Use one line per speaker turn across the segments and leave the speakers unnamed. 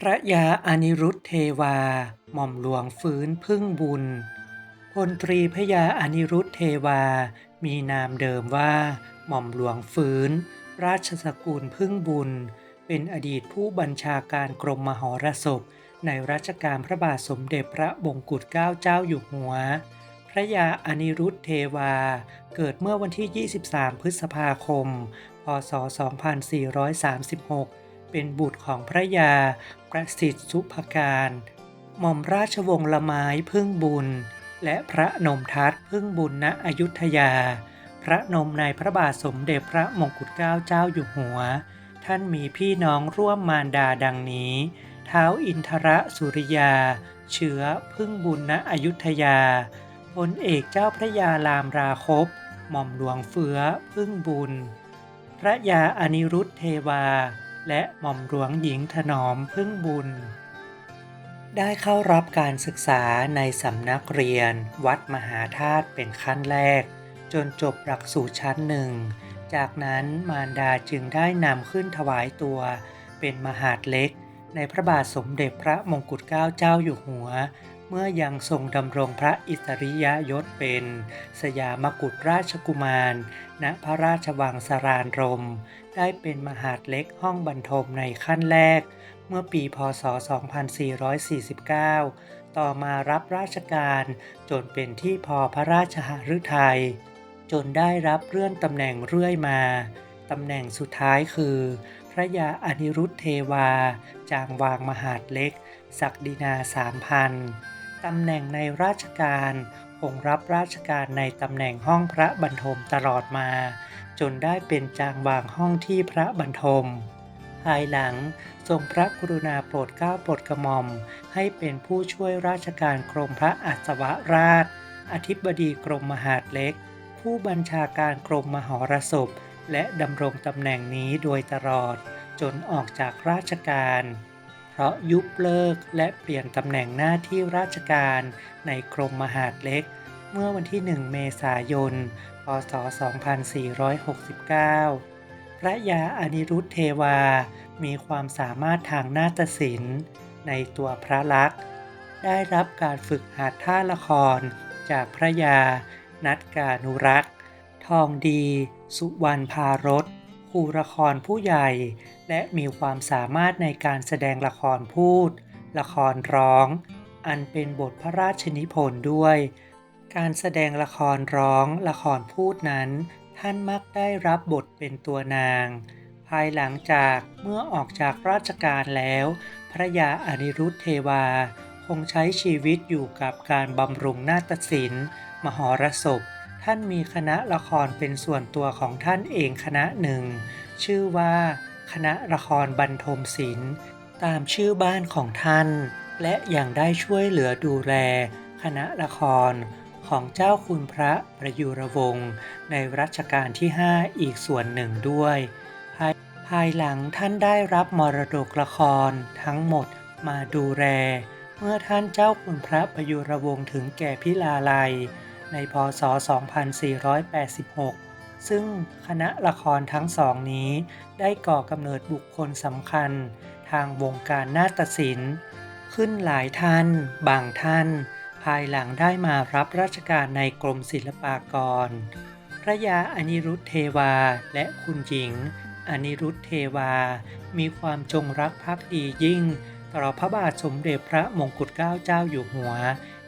พระยาอานิรุทธเทวา หม่อมหลวงฟื้นพึ่งบุญพลตรีพระยาอานิรุทธเทวา มีนามเดิมว่า หม่อมหลวงฟื้น ราชสกุลพึ่งบุญ เป็นอดีตผู้บัญชาการกรมมหรสพ ในรัชกาลพระบาทสมเด็จพระมงกุฎเกล้าเจ้าอยู่หัว พระยาอานิรุทธเทวา เกิดเมื่อวันที่ 23 พฤษภาคม พศ 2436 เป็นบุตรของพระยาประสิทธิ์สุภการหม่อมราชวงศ์ละไม้พึ่งบุญ และพระนมทัตพึ่งบุญณอยุธยา พระนมในพระบาทสมเด็จพระมงกุฎเกล้าเจ้าอยู่หัว ท่านมีพี่น้องร่วมมารดาดังนี้ เท้าอินทรสุริยา เชื้อพึ่งบุญณอยุธยาพลเอกเจ้าพระยารามราคบหม่อมหลวงเฟื้อพึ่งบุญ พระยาอนิรุทธเทวา และหม่อมหลวงหญิงถนอมพึ่งบุญ ได้เข้ารับการศึกษาในสำนักเรียนวัดมหาธาตุเป็นขั้นแรก จนจบหลักสูตรชั้นหนึ่ง จากนั้นมารดาจึงได้นำขึ้นถวายตัว เป็นมหาดเล็ก ในพระบาทสมเด็จพระมงกุฎเกล้าเจ้าอยู่หัว เมื่อยังทรงดำรงพระอิสริยยศเป็น สยามกุฎราชกุมาร ณ พระราชวังสารานรม ได้เป็นมหาดเล็กห้องบรรทมในขั้นแรก เมื่อปีพศ 2449 ต่อมารับราชการจนเป็นที่พอพระราชหฤทัย จนได้รับเลื่อนตำแหน่งเรื่อยมา ตำแหน่งสุดท้ายคือ พระยาอนิรุทธเทวา จางวางมหาดเล็ก ศักดินาสามพัน ตำแหน่งในราชการคงรับราชการในตำแหน่งห้องพระบรรทมตลอดมา จนได้เป็นจางวางห้องที่พระบรรทม ภายหลังทรงพระกรุณาโปรดเกล้าโปรดกระหม่อม ให้เป็นผู้ช่วยราชการกรมพระอัศวราช อธิบดีกรมมหาดเล็ก ผู้บัญชาการกรมมหรสพ และดำรงตำแหน่งนี้โดยตลอด จนออกจากราชการ เพราะยุบเลิกและเปลี่ยนตำแหน่งหน้าที่ราชการในกรมมหาดเล็ก เมื่อวันที่ 1 เมษายน พศ 2469 พระยาอนิรุธเทวา มีความสามารถทางนาฏศิลป์ในตัวพระลักษณ์ ได้รับการฝึกหัดท่าละครจากพระยานัดกานุรักษ์ ทองดี สุวรรณพารส รูละครผู้ใหญ่ และมีความสามารถในการแสดงละครพูด ละครร้อง อันเป็นบทพระราชนิพนธ์ด้วย การแสดงละครร้อง ละครพูดนั้น ท่านมักได้รับบทเป็นตัวนาง ภายหลังจากเมื่อออกจากราชการแล้ว พระยาอนิรุทธเทวา คงใช้ชีวิตอยู่กับการบำรุงนาฏศิลป์ มหรสพ ท่านมีคณะละครเป็นส่วนตัวของท่านเองคณะหนึ่ง ชื่อว่า คณะละครบรรทมศิลป์ตามชื่อบ้านของท่าน และยังได้ช่วยเหลือดูแล คณะละครของเจ้าคุณพระประยุรวงศ์ในรัชกาลที่ 5 อีกส่วนหนึ่งด้วย ภายภายหลังท่านได้รับมรดกละครทั้งหมดมาดูแล เมื่อท่านเจ้าคุณพระประยุรวงศ์ถึงแก่พิลาลัย ในพศ 2486 ซึ่งคณะละครทั้งสองนี้ได้ก่อกำเนิดบุคคลสำคัญ ทางวงการนาฏศิลป์ ขึ้นหลายท่าน บางท่าน ภายหลังได้มารับราชการในกรมศิลปากร พระยาอนิรุทธเทวาและคุณหญิงอนิรุทธเทวา มีความจงรักภักดียิ่ง ต่อพระบาทสมเด็จพระมงกุฎเกล้าเจ้าอยู่หัว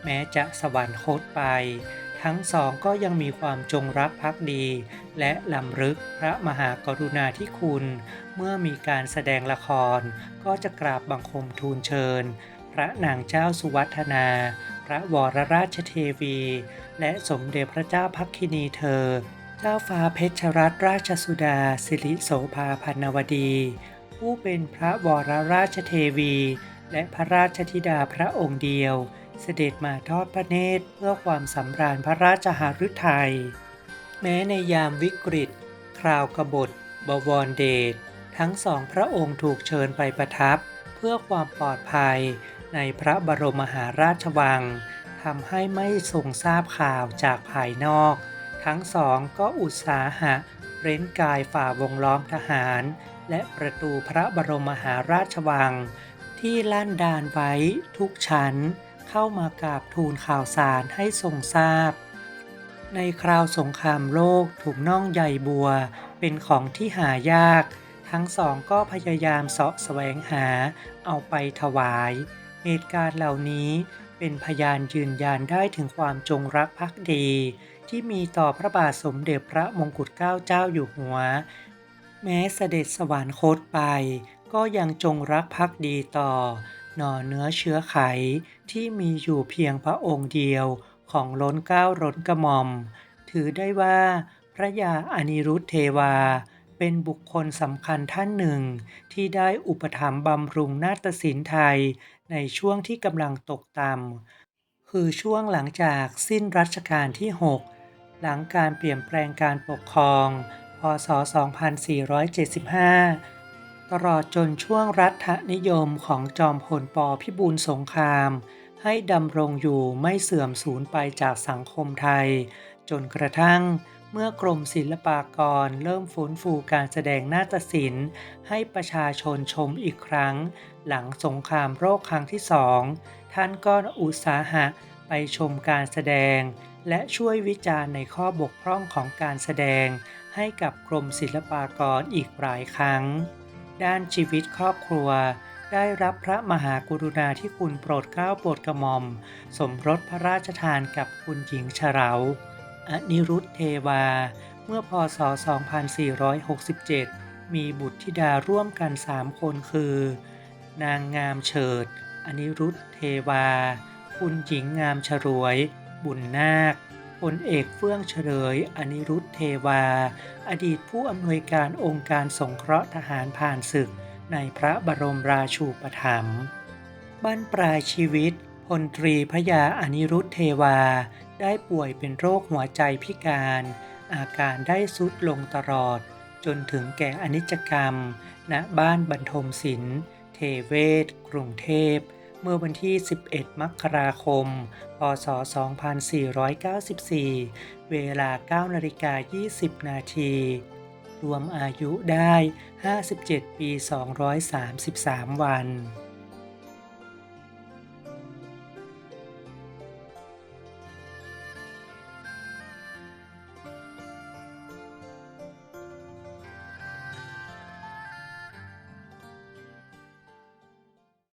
แม้จะสวรรคตไป ทั้งสองก็ยังมีความจงรักภักดี และลำลึกพระมหากรุณาธิคุณ เมื่อมีการแสดงละคร ก็จะกราบบังคมทูลเชิญ พระนางเจ้าสุวัฒนา พระวรราชเทวี และสมเด็จพระเจ้าพักคินีเธอ เจ้าฟ้าเพชรรัตนราชสุดา สิริโสภาพันวดี ผู้เป็นพระวรราชเทวี และพระราชธิดาพระองค์เดียว เสด็จมาทอดพระเนตรเพื่อความสำราญพระราชหฤทัย แม้ในยามวิกฤต คราวกบฏ บวรเดช ทั้งสองพระองค์ถูกเชิญไปประทับ เพื่อความปลอดภัยในพระบรมมหาราชวังทำให้ไม่ทรงทราบข่าวจากภายนอก ทั้งสองก็อุตสาหะเร้นกายฝ่าวงล้อมทหาร และประตูพระบรมมหาราชวัง ที่ลั่นดานไว้ทุกชั้น เข้ามากราบทูลข่าวสารให้ทรงทราบ ในคราวสงครามโลกถูกน่องใหญ่บัวเป็นของที่หายาก ทั้งสองก็พยายามเสาะแสวงหาเอาไปถวาย เหตุการณ์เหล่านี้เป็นพยานยืนยันได้ถึงความจงรักภักดี ที่มีต่อพระบาทสมเด็จพระมงกุฎเกล้าเจ้าอยู่หัว แม้เสด็จสวรรคตไป ก็ยังจงรักภักดีต่อ หน่อเนื้อเชื้อไข ที่มีอยู่เพียงพระองค์เดียวของล้นเก้าล้นกระหม่อม ถือได้ว่าพระยาอนิรุทธเทวา เป็นบุคคลสำคัญท่านหนึ่ง ที่ได้อุปถัมภ์บำรุงนาฏศิลป์ไทยในช่วงที่กำลังตกต่ำคือช่วงหลังจากสิ้นรัชกาลที่ 6 หลังการเปลี่ยนแปลงการปกครอง พศ 2475 ตลอดจนช่วงรัฐนิยมของจอมพลปพิบูลสงคราม ให้ดำรงอยู่ไม่เสื่อมสูญไปจากสังคมไทย จนกระทั่งเมื่อกรมศิลปากรเริ่มฟื้นฟูการแสดงนาฏศิลป์ ให้ประชาชนชมอีกครั้ง หลังสงครามโรคครั้งที่สองท่านก็อุตสาหะไปชมการแสดง และช่วยวิจารณ์ในข้อบกพร่องของการแสดง ให้กับกรมศิลปากรอีกหลายครั้ง ด้านชีวิตครอบครัว ได้รับพระมหากรุณาธิคุณโปรดเกล้าโปรดกระหม่อม สมรสพระราชทานกับคุณหญิงเฉลาอนิรุทธเทวา เมื่อพศ 2467 มีบุตรธิดาร่วมกัน 3 คนคือ นางงามเฉิด อนิรุทธเทวา คุณหญิงงามฉรวย บุญนาค พลเอกเฟื่องเฉลย อนิรุทธเทวา อดีตผู้อำนวยการองค์การสงเคราะห์ทหารผ่านศึก ในพระบรมราชูปถัมภ์บั้นปลายชีวิตพลตรีพระยาอนิรุทธเทวา ได้ป่วยเป็นโรคหัวใจพิการ อาการได้สุดลงตลอด จนถึงแก่อนิจกรรม ณบ้านบรรทมศิลป์เทเวศ กรุงเทพ เมื่อวันที่ 11 มกราคม พศ 2494 เวลา 9 นาฬิกา 20 นาที รวมอายุได้ 57 ปี 233 วัน